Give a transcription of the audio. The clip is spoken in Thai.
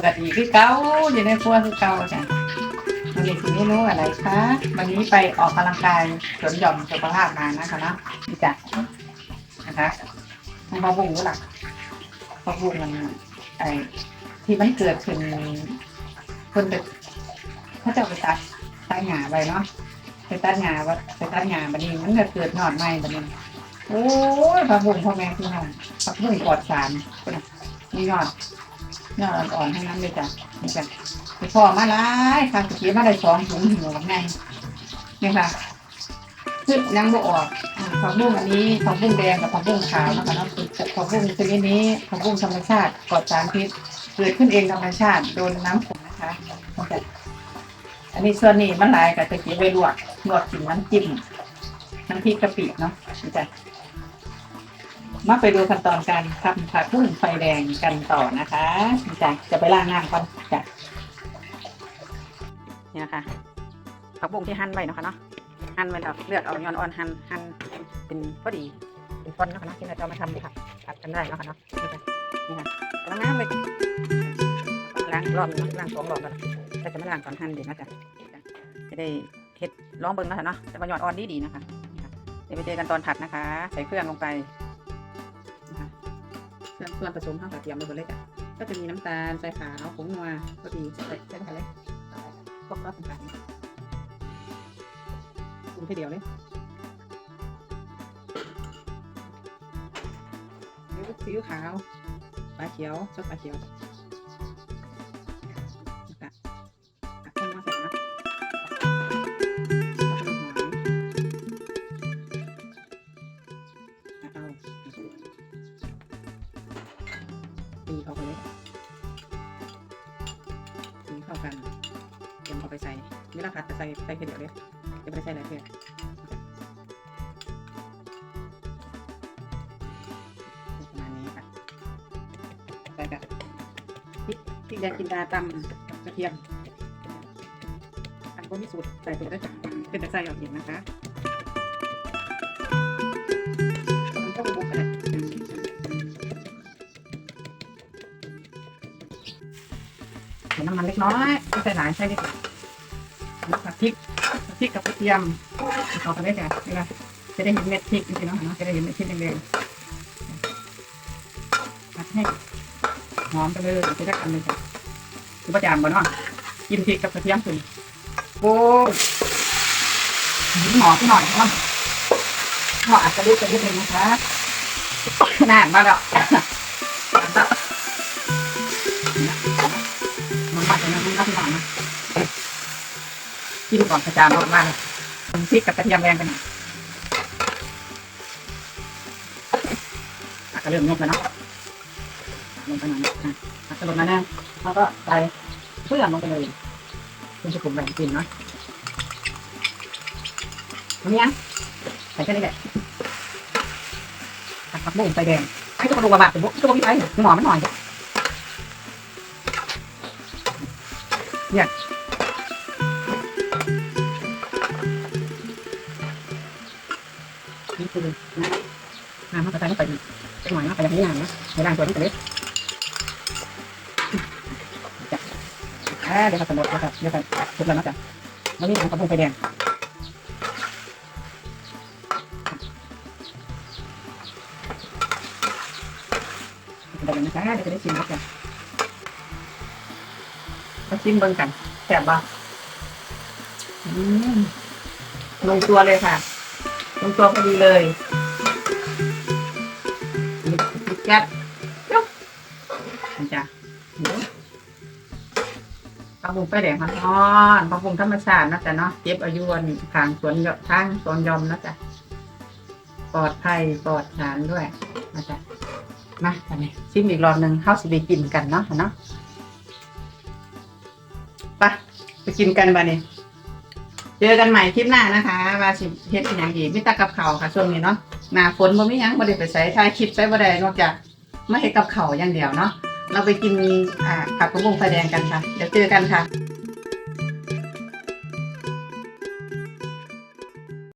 ปกติคือเก่าอยู่ในครัวคือเก่าจ้ะวันนี้คือเมนูอะไรคะวันนี้ไปออกกำลังกายสวนหย่อมสุขภาพมานะคะนะมีจ้ะนะคะมันพอบุ้งรู้หลักพอบุ้งมันไอที่มันเกิดขึ้นคนเด็กเจะเอาไปตัดตัดหงาไปเนาะไปตัดหงาว่าไปตัดหงาบันนี้มันก็เกิดหนอนใหม่บันนี้โอ้ยพอบุ้งพ่อแม่พี่น้องพักบุ้งปลอดสารคนน่ะนี่ยอด ยอดอ่อนๆทั้งนั้นเลยจ้ะนี่จ้ะไปพ่อมาหลายค่ะเกี่มาได้สองถุงหัวไงนี่ค่ะซึ่งยังบ่ออกอ่าผักบุ้งอันนี้ผักบุ้งแดงกับผักบุ้งขาวนะคะเนาะคือผักบุ้งชนิดนี้ผักบุ้งธรรมชาติปลอดสารพิษเกิดขึ้นเองธรรมชาติโดนน้ำฝนนะคะนี่จ้ะอันนี้ส่วนนี้มันลายกับตะกี้ไปลวกลวกกินน้ำจิ้มน้ำพริกกะปิเนาะนี่จ้ะ มาไปดูขั้นตอนการทำผักบุ้งไฟแดงกันต่อนะคะจ้ะจะไปล้างน้ำก่อนจ้ะนี่นะคะผักบุ้งที่หั่นไว้เนาะคะเนาะหั่นไว้แล้วเลือดออกย้อนอ่อนหั่นหั่นเป็นพอดีเป็นท่อนเนาะคะเนาะที่เราจะมาทำผักผัดกันได้นะคะเนาะนี่ค่ะนี่ค่ะล้างน้ำเลยล้างรอบนึงล้างสองรอบแล้วก็จะไมาล้างตอนหั่นดีนะจ๊ะจ้ะจะได้เฮ็ดลองเบิ่งนะคะเนาะแต่ว่ายอดอ่อนดีดีๆนะคะนี่ค่ะเดี๋ยวไปเจอกันตอนผัดนะคะ ใส่เครื่องลงไป นะคะส่วนผสมข้าวกระเทียมไปหมดเล็กอะก็จะมีน้ำตาลใส่ขาวผงนัวก็ดีใส่ใส่ไปเลยพวกรสต่างๆปรุงแค่เดียวเลยซีอิ๊วขาวปลาเขียวซอสปลาเขียว เข้ากันเดี๋ยวเอาไปใส่นี่ละผัดจะใส่ใส่แค่เดียวเลยจะไม่ใส่อะไรเพื่อประมาณนี้ค่ะใส่กับพริกพริกแดงกินดาตำกระเทียมอันก็มีสูตรใส่ตัวได้จากเป็นแต่ใส่ออกเองนะคะ ส่น้ำมันเล็กน้อยไม่ใส่หลายใส่เล็กแล้วก็พริกพริกกับกระเทียมเอาไปได้จ้ะนี่ละจะได้เห็นเม็ดพริกจริงๆเนาะจะได้เห็นเม็ดพริกแดงๆผัดให้หอมไปเลยจะได้กันเลยจ้ะคือประจานก่อนเนาะกินพริกกับกระเทียมสิโอ้หอมไปหน่อยเนาะหอมอาจจะเล็กไปนิดนึงนะคะนานมาแล้ว กินก่อนกระจายออกมาเลยพริกกับกระเทียมแรงกันอะก็เริ่มยกแล้วเนาะลงไปหน่อยนะอะจะลงมาแน่แล้วก็ใส่เพื่อนลงไปเลยคุณจะกลุ่มแบ่งกินเนาะตรงนี้ใส่แค่นี้แหละตักผักบุ้งไฟแดงให้ทุกคนดูว่าแบบเป็นบุ้งทุกคนที่ไปหมอมันหน่อยเนี่ย คือนะน้ำมันกระจายลงไปอีกเป็นหน่อยนะไปอย่างนี้อย่างนะในร่างตัวนี้ไปเลยจ้ะอ่าเดี๋ยวเขาสมมติเดี๋ยวครับเดี๋ยวครับทุบแล้วนะจ๊ะแล้วนี่ของกระพุ้งไฟแดงเดี๋ยวนะคะเดี๋ยวจะได้ชิมนะจ๊ะมาชิมเบิ่งกันแซ่บบ้างลงตัวเลยค่ะ ลงตัวพอดีเลยปิดแก๊สยุบนี่จ้ะปลาบุงไฟแดงมันอ่อนปลาบุงธรรมชาตินะจ๊ะเนาะเก็บอายุวันทางสวนยทางสวนยอมนะจ๊ะปลอดภัยปลอดสารด้วยนะจ๊ะมาอันนี้ชิมอีกรอบหนึ่งเข้าสิไปกินกันเนาะเนาะไปไปกินกันบ้านี้ เจอกันใหม่คลิปหน้านะคะว่าสิเฮ็ดอีหยังดีมิตรกับเขาวค่ะช่วงนี้เนาะหน้าฝนบ่มีหยังบ่ได้ไปใส่ถ่ายคลิปใส่บ่ได้นอกจากมาเฮ็ดกับเขาวอย่างเดียวเนาะเราไปกินอ่าผักกระบงไฟแดงกันค่ะเดี๋ยวเจอกันค่ะ